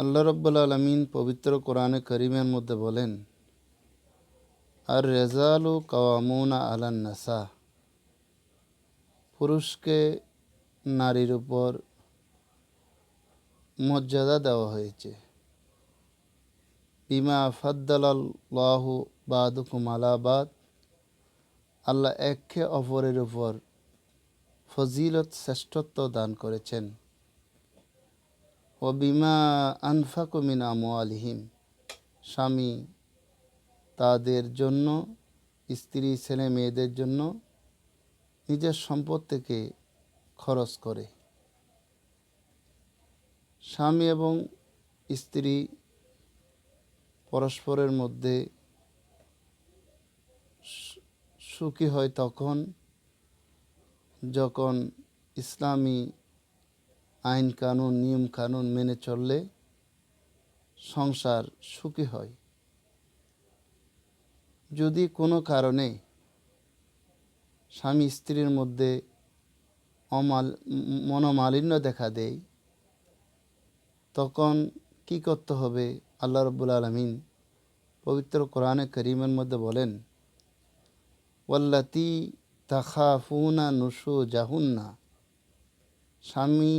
আল্লাহ রব্বুল আলমিন পবিত্র কোরআনে করিমের মধ্যে বলেন, আর রেজালু কাওয়ামুনা আলান নাসা পুরুষকে নারীর উপর মর্যাদা দেওয়া হয়েছে। বিমা ফাদ্দালাল্লাহু বাদুকুম আলাবাদ আল্লাহ একে অপরের উপর ফজিলত শ্রেষ্ঠত্ব দান করেছেন। ও বিমা আনফাকুমিন আলিহিম স্বামী তাদের জন্য, স্ত্রী, ছেলে মেয়েদের জন্য নিজের সম্পদ থেকে খরচ করে। স্বামী এবং স্ত্রী পরস্পরের মধ্যে সুখী হয় তখন, যখন ইসলামী আইন কানুন, নিয়ম কানুন মেনে চললে সংসার সুখী হয়। যদি কোনো কারণে স্বামী স্ত্রীর মধ্যে অমাল, মনোমালিন্য দেখা দেয়, তখন কি করতে হবে? আল্লাহ রব্বুল আলমিন পবিত্র কোরআনে করিমের মধ্যে বলেন ওল্লাতি ওয়াল্লাতি তাখাফুনা নুসু জাহুন্না স্বামী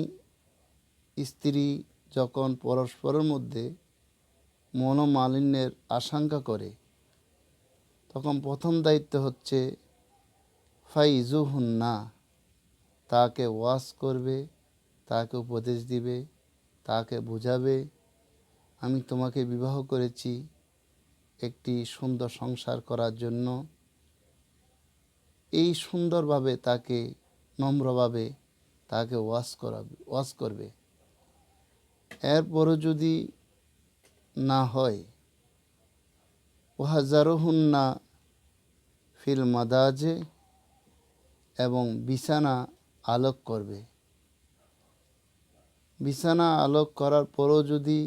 স্ত্রী যখন পরস্পরের মধ্যে মনোমালিন্যের আশঙ্কা করে, তখন প্রথম দায়িত্ব হচ্ছে ফাইজুহুন্না। তাকে ওয়াশ করবে, তাকে উপদেশ দিবে, তাকে বোঝাবে, আমি তোমাকে বিবাহ করেছি একটি সুন্দর সংসার করার জন্য। এই সুন্দরভাবে তাকে নম্রভাবে তাকে ওয়াশ করাবে ওয়াশ করবে। এরপরও যদি না হয় ওহাজারহুন্না ফিল মাদাজে এবং বিছানা আলোক করবে। বিছানা আলোক করার পরও যদি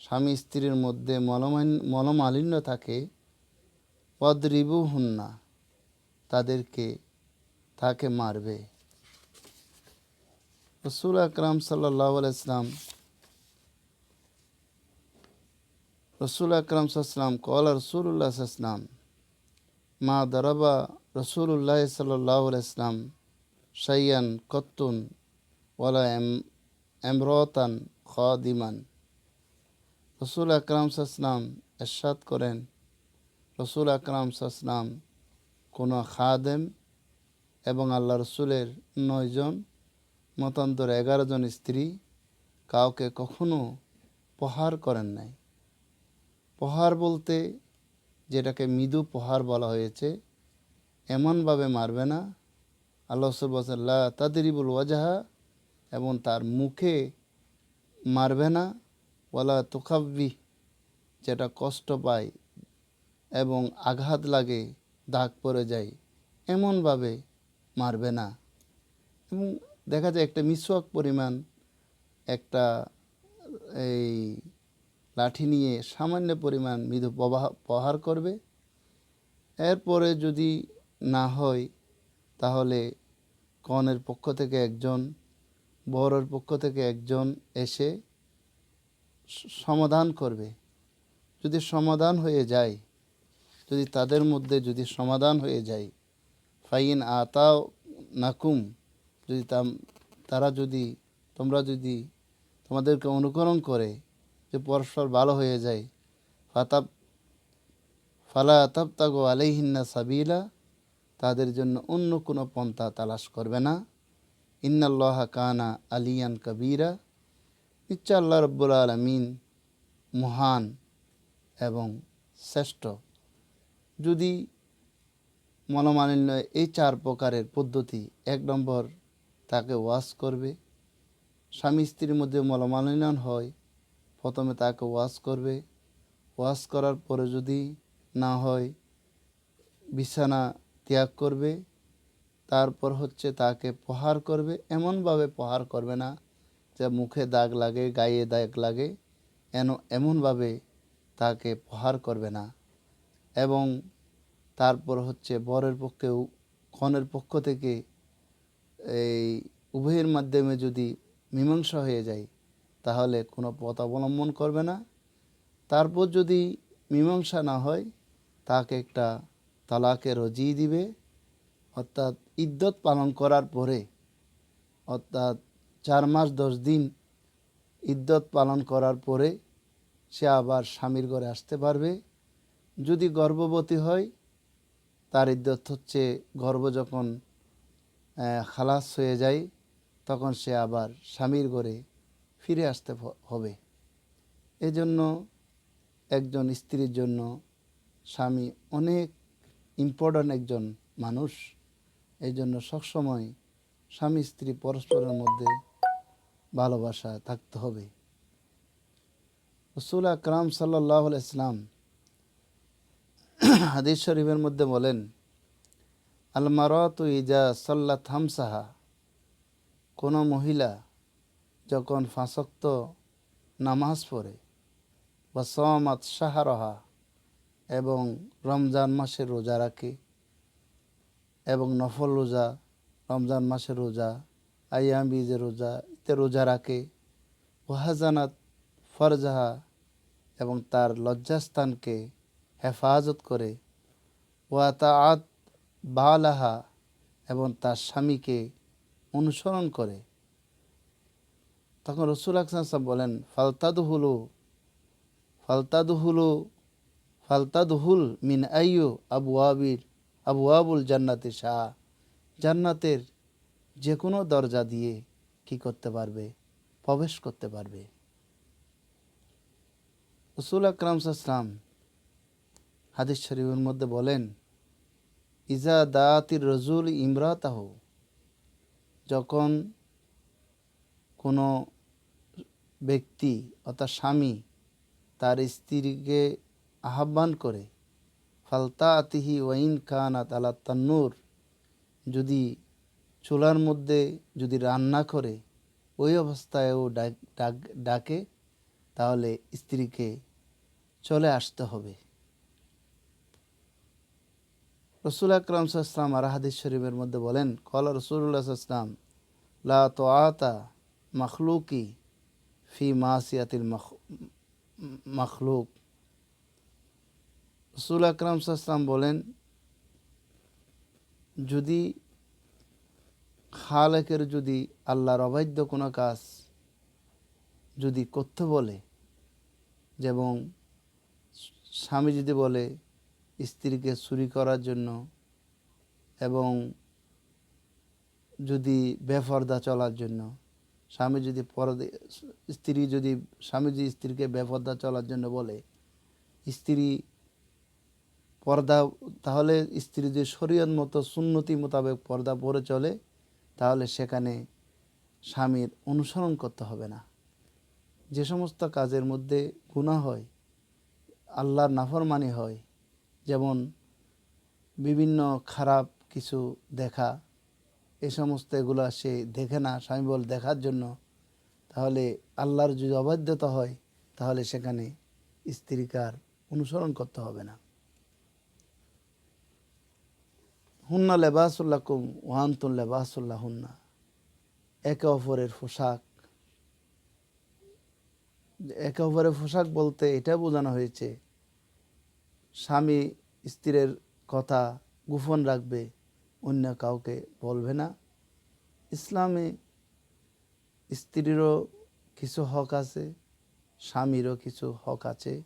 স্বামী স্ত্রীর মধ্যে মলমালিন্য থাকে পদ্রিবু হুন্না তাদেরকে তাকে মারবে। রসুল আকরাম সাল্লাহ ইসলাম রসুল আকরাম সাল্লাম কল রসুল্লাহ ইসলাম মা দরবা রসুল্লাহ সাল্লাহ ইসলাম সাইয়ান কত্তুন, ওয়ালা এম, এমরতান খদিমান। রসুল আকরাম সাসলাম এরশাদ করেন, রসুল আকরাম সাসলাম কোনো খাদেম এবং আল্লাহ রসুলের নয়জন মতান্তর এগারো জন স্ত্রী কাউকে কখনো প্রহার করেন নাই। প্রহার বলতে যেটাকে মৃদু প্রহার বলা হয়েছে, এমনভাবে মারবে না। আল্লাহ লা তাদরিবুল ওয়াজাহা এবং তার মুখে মারবে না। ওয়ালা তোকাব্বি যেটা কষ্ট পায় এবং আঘাত লাগে, দাগ পড়ে যায়, এমনভাবে মারবে না। এবং দেখা যায় একটা মিসওয়াক পরিমাণ একটা এই লাঠি নিয়ে সামান্য পরিমাণ মৃদু প্রহার করবে। এরপরে যদি না হয়, তাহলে কনের পক্ষ থেকে একজন বরের পক্ষ থেকে একজন এসে সমাধান করবে। যদি সমাধান হয়ে যায়, যদি তাদের মধ্যে যদি সমাধান হয়ে যায়, ফাইন আতাও নাকুম যদি তারা যদি, তোমরা যদি তোমাদেরকে অনুকরণ করে যে পরস্পর ভালো হয়ে যায়, ফাতাব, ফালা তাব তাগো আলাইহিন্না সাবিলা, তাদের জন্য অন্য কোনো পন্থা তালাশ করবে না। ইন্নাল্লাহ কানা আলিয়ান কবিরা, নিশ্চয় আল্লাহ রব্বুল আলমিন মহান এবং শ্রেষ্ঠ। যদি মনোমালিন্য এই চার প্রকারের পদ্ধতি, এক নম্বর তাকে ওয়াশ করবে। স্বামী স্ত্রীর মধ্যে মনোমালিন্য হয়, প্রথমে তাকে ওয়াশ করবে। ওয়াশ করার পরে যদি না হয়, বিছানা ত্যাগ করবে, তারপর হচ্ছে তাকে প্রহার করবে। এমনভাবে প্রহার করবে না যে মুখে দাগ লাগে, গায়ে দাগ লাগে, এন, এমনভাবে তাকে প্রহার করবে না। এবং তারপর হচ্ছে বরের পক্ষে উ- কনের পক্ষ থেকে এই উভয়ের মাধ্যমে যদি মীমাংসা হয়ে যায়, তাহলে কোনো পথ অবলম্বন করবে না। তারপর যদি মীমাংসা না হয়, তাকে একটা তালাকে রজিয়ে দিবে। অর্থাৎ ইদ্যত পালন করার পরে, অর্থাৎ চার মাস দশ দিন ইদ্যত পালন করার পরে সে আবার স্বামীর ঘরে আসতে পারবে। যদি গর্ভবতী হয়, তার ইদ্যত হচ্ছে গর্ভ যখন খালাস হয়ে যায়, তখন সে আবার স্বামীর ঘরে ফিরে আসতে হবে। এজন্য একজন স্ত্রীর জন্য স্বামী অনেক ইম্পর্ট্যান্ট একজন মানুষ। এই জন্য সবসময় স্বামী স্ত্রী পরস্পরের মধ্যে ভালোবাসা থাকতে হবে। রসুল আকরাম সাল্লাহ ইসলাম হাদিস শরীফের মধ্যে বলেন আলমারত ইজা সাল্লাত হামসাহা। কোনো মহিলা যখন ফাঁসক্ত নামাজ পড়ে, বা সমাত সাহারহা এবং রমজান মাসে রোজা রাখে এবং নফল রোজা, রমজান মাসের রোজা, আয়াম বীজের রোজা ইতে রোজা রাখে, ওয়াহাজানাত ফরজাহা এবং তার লজ্জাস্থানকে হেফাজত করে ওয়াতাআত বালাহা এবং তার স্বামীকে অনুসরণ করে। তখন রসুল আকসান আকসাম বলেন, ফালতাদুহুলু ফালতাদুহুলু, ফালতাদুহুল মিন আইয়ু আবু আবির আবু আবুল জান্নাতে শাহ। জান্নাতের যে কোনো দরজা দিয়ে কি করতে পারবে? প্রবেশ করতে পারবে। রসুল আকরাম সাসলাম হাদিস শরীফের মধ্যে বলেন ইজা দাতির রজুল ইমরাতাহ, যখন কোনো ব্যক্তি অর্থাৎ স্বামী তার স্ত্রীকে আহ্বান করে, ফালতা আতিহি ওয়াইন কানাত আলা তান্নুর, যদি চুলার মধ্যে যদি রান্না করে, ওই অবস্থায় ও ডাক- ডাক- ডাকে, তাহলে স্ত্রীকে চলে আসতে হবে। রসুল আকরাম সাল্লাম আর হাদিস শরীফের মধ্যে বলেন, কলা রসুল্লাহ সাল্লাম লা তো আতা মখলুকি ফি মাসিয়াতিল মখলুক। রসুল আকরাম সাল্লাম বলেন, যদি খালেকের যদি আল্লাহর অবাধ্য কোনো কাজ যদি করতে বলে, যেমন স্বামী যদি বলে স্ত্রীকে চুরি করার জন্য এবং যদি বেফর্দা চলার জন্য, স্বামী যদি পরদে, স্ত্রী যদি, স্বামী যদি স্ত্রীকে বেফর্দা চলার জন্য বলে, স্ত্রী পর্দা, তাহলে স্ত্রী যদি শরীয়ত মতো, সুন্নতি মোতাবেক পর্দা পরে চলে, তাহলে সেখানে স্বামীর অনুসরণ করতে হবে না। যে সমস্ত কাজের মধ্যে গুণা হয়, আল্লাহর নাফরমানি হয় যেমন বিভিন্ন খারাপ কিছু দেখা, এ সমস্ত এগুলো সে দেখে না স্বামী বল দেখার জন্য, তাহলে আল্লাহর যদি অবাধ্যতা হয়, তাহলে সেখানে স্ত্রীকার অনুসরণ করতে হবে না। হুন্না লেবাসুল্লাহ কুম ওয়ান্তুন লেবাসুল্লাহ হুন্না একে অপরের পোশাক। একে অপরের পোশাক বলতে এটা বোঝানো হয়েছে, স্বামী স্ত্রীর কথা গোপন রাখবে, অন্য কাউকে বলবে না। ইসলামে স্ত্রীরও কিছু হক আছে, স্বামীরও কিছু হক আছে।